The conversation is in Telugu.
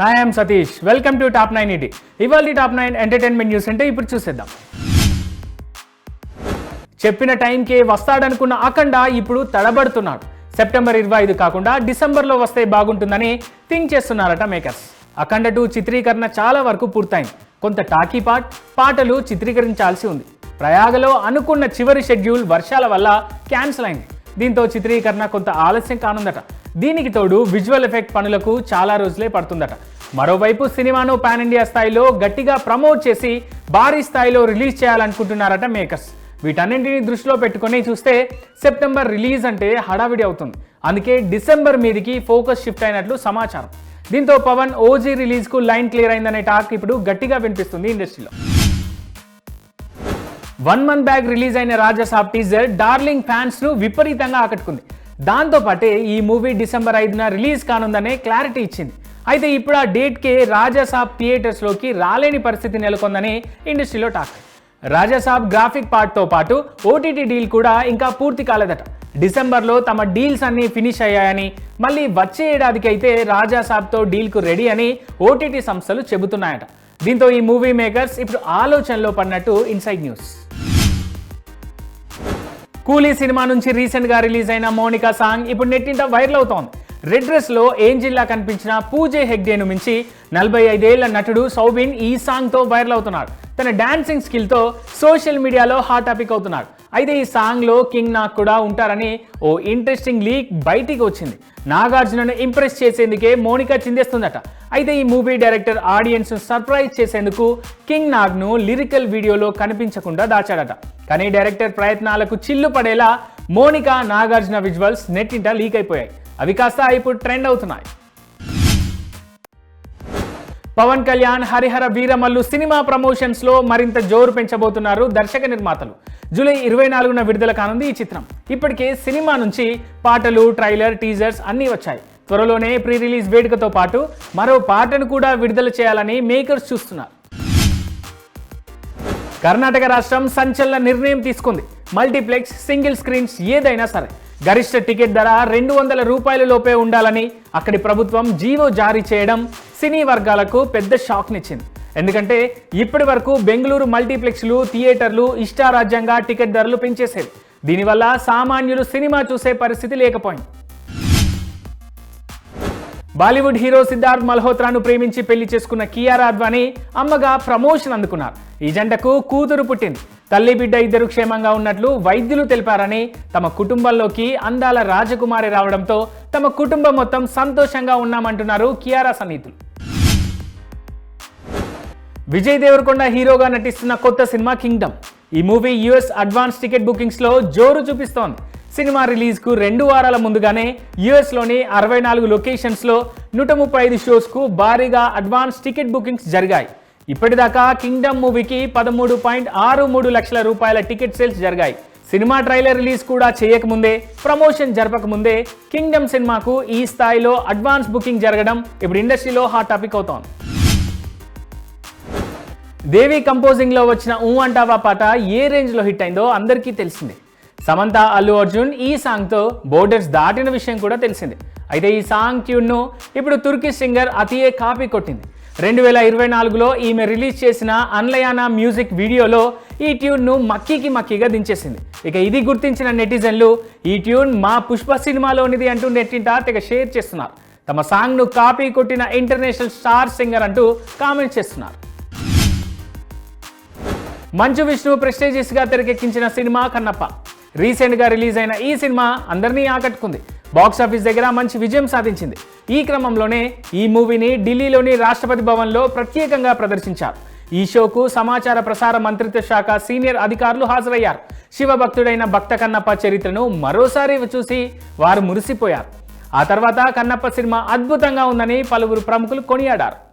Hi I'm Satish welcome to top nine ET ఇవాళ టాప్ నైన్ ఎంటర్టైన్మెంట్ న్యూస్ అంటే ఇప్పుడు చూసేద్దాం. చెప్పిన టైంకి వస్తాడనుకున్న అఖండ ఇప్పుడు తడబడుతున్నాడు. సెప్టెంబర్ ఇరవై ఐదు కాకుండా డిసెంబర్లో వస్తే బాగుంటుందని థింక్ చేస్తున్నారట మేకర్స్ అఖండ టూ చిత్రీకరణ చాలా వరకు పూర్తయింది. కొంత టాకీ పార్ట్ పాటలు చిత్రీకరించాల్సి ఉంది. ప్రయాగలో అనుకున్న చివరి షెడ్యూల్ వర్షాల వల్ల క్యాన్సిల్ అయింది. దీంతో చిత్రీకరణ కొంత ఆలస్యం కానుందట. దీనికి తోడు విజువల్ ఎఫెక్ట్ పనులకు చాలా రోజులే పడుతుందట. మరోవైపు సినిమాను పాన్ ఇండియా స్థాయిలో గట్టిగా ప్రమోట్ చేసి భారీ స్థాయిలో రిలీజ్ చేయాలనుకుంటున్నారట మేకర్స్. వీటన్నింటిని దృష్టిలో పెట్టుకొని చూస్తే సెప్టెంబర్ రిలీజ్ అంటే హడావిడి అవుతుంది. అందుకే డిసెంబర్ మీదికి ఫోకస్ షిఫ్ట్ అయినట్లు సమాచారం. దీంతో పవన్ ఓజీ రిలీజ్కు లైన్ క్లియర్ అయిందనే టాక్ ఇప్పుడు గట్టిగా వినిపిస్తుంది ఇండస్ట్రీలో. వన్ మంత్ బ్యాక్ రిలీజ్ అయిన రాజసాబ్ టీజర్ డార్లింగ్ ఫ్యాన్స్ను విపరీతంగా ఆకట్టుకుంది. దాంతోపాటే ఈ మూవీ డిసెంబర్ ఐదున రిలీజ్ కానుందనే క్లారిటీ ఇచ్చింది. అయితే ఇప్పుడు ఆ డేట్కే రాజాసాబ్ థియేటర్స్లోకి రాలేని పరిస్థితి నెలకొందని ఇండస్ట్రీలో టాక్. రాజాసాబ్ గ్రాఫిక్ పార్ట్తో పాటు ఓటీటీ డీల్ కూడా ఇంకా పూర్తి కాలేదట. డిసెంబర్లో తమ డీల్స్ అన్నీ ఫినిష్ అయ్యాయని మళ్ళీ వచ్చే ఏడాదికి అయితే రాజాసాబ్తో డీల్కు రెడీ అని ఓటీటీ సంస్థలు చెబుతున్నాయట. దీంతో ఈ మూవీ మేకర్స్ ఇప్పుడు ఆలోచనలో పడినట్టు ఇన్సైడ్ న్యూస్. కూలీ సినిమా నుంచి రీసెంట్గా రిలీజ్ అయిన మోనికా సాంగ్ ఇప్పుడు నెట్టింట వైరల్ అవుతోంది. రెడ్ డ్రెస్లో ఏంజిల్లా కనిపించిన పూజే హెగ్డేను మించి నలభై ఐదేళ్ళ నటుడు సౌబిన్ ఈ సాంగ్తో వైరల్ అవుతున్నాడు. తన డాన్సింగ్ స్కిల్తో సోషల్ మీడియాలో హాట్ టాపిక్ అవుతున్నాడు. అయితే ఈ సాంగ్లో కింగ్ నాగ్ కూడా ఉంటారని ఓ ఇంట్రెస్టింగ్ లీక్ బయటికి వచ్చింది. నాగార్జునను ఇంప్రెస్ చేసేందుకే మోనికా చిందేస్తుందట. అయితే ఈ మూవీ డైరెక్టర్ ఆడియన్స్ సర్ప్రైజ్ చేసేందుకు కింగ్ నాగ్ను లిరికల్ వీడియోలో కనిపించకుండా దాచాడట. కానీ డైరెక్టర్ ప్రయత్నాలకు చిల్లు పడేలా మోనికా నాగార్జున విజువల్స్ నెట్టింట లీక్ అయిపోయాయి. అవి కాస్త ఇప్పుడు ట్రెండ్ అవుతున్నాయి. పవన్ కళ్యాణ్ హరిహర వీరమల్లు సినిమా ప్రమోషన్స్లో మరింత జోరు పెంచబోతున్నారు దర్శక నిర్మాతలు. జూలై ఇరవై నాలుగున విడుదల కానుంది ఈ చిత్రం. ఇప్పటికే సినిమా నుంచి పాటలు ట్రైలర్ టీజర్స్ అన్నీ వచ్చాయి. త్వరలోనే ప్రీ రిలీజ్ వేడుకతో పాటు మరో పాటను కూడా విడుదల చేయాలని మేకర్స్ చూస్తున్నారు. కర్ణాటక రాష్ట్రం సంచలన నిర్ణయం తీసుకుంది. మల్టీప్లెక్స్ సింగిల్ స్క్రీన్స్ ఏదైనా సరే. గరిష్ట టికెట్ ధర రెండు వందల రూపాయల లోపే ఉండాలని అక్కడి ప్రభుత్వం జీవో జారీ చేయడం సినీ వర్గాలకు పెద్ద షాక్నిచ్చింది. ఎందుకంటే ఇప్పటి వరకు బెంగళూరు మల్టీప్లెక్స్లు థియేటర్లు ఇష్టారాజ్యంగా టికెట్ ధరలు పెంచేసేవి. దీనివల్ల సామాన్యులు సినిమా చూసే పరిస్థితి లేకపోయింది. బాలీవుడ్ హీరో సిద్ధార్థ్ మల్హోత్రాను ప్రేమించి పెళ్ళి చేసుకున్న కియారా అద్వానీ అమ్మగా ప్రమోషన్ అందుకున్నారు. ఈ జంటకు కూతురు పుట్టింది. తల్లి బిడ్డ ఇద్దరు క్షేమంగా ఉన్నట్లు వైద్యులు తెలిపారని తమ కుటుంబంలోకి అందాల రాజకుమారి రావడంతో తమ కుటుంబం మొత్తం సంతోషంగా ఉన్నామంటున్నారు కియారా సన్నిహితులు. విజయ్ దేవరకొండ హీరోగా నటిస్తున్న కొత్త సినిమా కింగ్డమ్. ఈ మూవీ యుఎస్ అడ్వాన్స్ టికెట్ బుకింగ్స్లో జోరు చూపిస్తోంది. సినిమా రిలీజ్కు రెండు వారాల ముందుగానే యుఎస్లోని అరవై నాలుగు లొకేషన్స్లో నూట ముప్పై ఐదు షోస్కు భారీగా అడ్వాన్స్ టికెట్ బుకింగ్స్ జరిగాయి. ఇప్పటిదాకా కింగ్డమ్ మూవీకి పదమూడు పాయింట్ ఆరు మూడు లక్షల రూపాయల టికెట్ సేల్స్ జరిగాయి. సినిమా ట్రైలర్ రిలీజ్ కూడా చేయకముందే ప్రమోషన్ జరపకముందే కింగ్డమ్ సినిమాకు ఈ స్థాయిలో అడ్వాన్స్ బుకింగ్ జరగడం ఇప్పుడు ఇండస్ట్రీలో హాట్ టాపిక్ అవుతోంది. దేవి కంపోజింగ్లో వచ్చిన ఊ అంటావా పాట ఏ రేంజ్లో హిట్ అయిందో అందరికీ తెలిసిందే. సమంత అల్లు అర్జున్ ఈ సాంగ్తో బోర్డర్స్ దాటిన విషయం కూడా తెలిసిందే. అయితే ఈ సాంగ్ ట్యూన్ను ఇప్పుడు తుర్కీ సింగర్ అతియే కాపీ కొట్టింది. రెండు వేల ఇరవై నాలుగులో ఈమె రిలీజ్ చేసిన అన్లయానా మ్యూజిక్ వీడియోలో ఈ ట్యూన్ను మక్కీకి మక్కీగా దించేసింది. ఇక ఇది గుర్తించిన నెటిజన్లు ఈ ట్యూన్ మా పుష్ప సినిమాలోనిది అంటూ నెట్టింటా తెగ షేర్ చేస్తున్నారు. తమ సాంగ్ను కాపీ కొట్టిన ఇంటర్నేషనల్ స్టార్ సింగర్ అంటూ కామెంట్ చేస్తున్నారు. మంచు విష్ణు ప్రెస్టేజియస్గా తెరకెక్కించిన సినిమా కన్నప్ప. రీసెంట్గా రిలీజ్ అయిన ఈ సినిమా అందరినీ ఆకట్టుకుంది. బాక్స్ ఆఫీస్ దగ్గర మంచి విజయం సాధించింది. ఈ క్రమంలోనే ఈ మూవీని ఢిల్లీలోని రాష్ట్రపతి భవన్లో ప్రత్యేకంగా ప్రదర్శించారు. ఈ షోకు సమాచార ప్రసార మంత్రిత్వ శాఖ సీనియర్ అధికారులు హాజరయ్యారు. శివభక్తుడైన భక్త కన్నప్ప చరిత్రను మరోసారి చూసి వారు మురిసిపోయారు. ఆ తర్వాత కన్నప్ప సినిమా అద్భుతంగా ఉందని పలువురు ప్రముఖులు కొనియాడారు.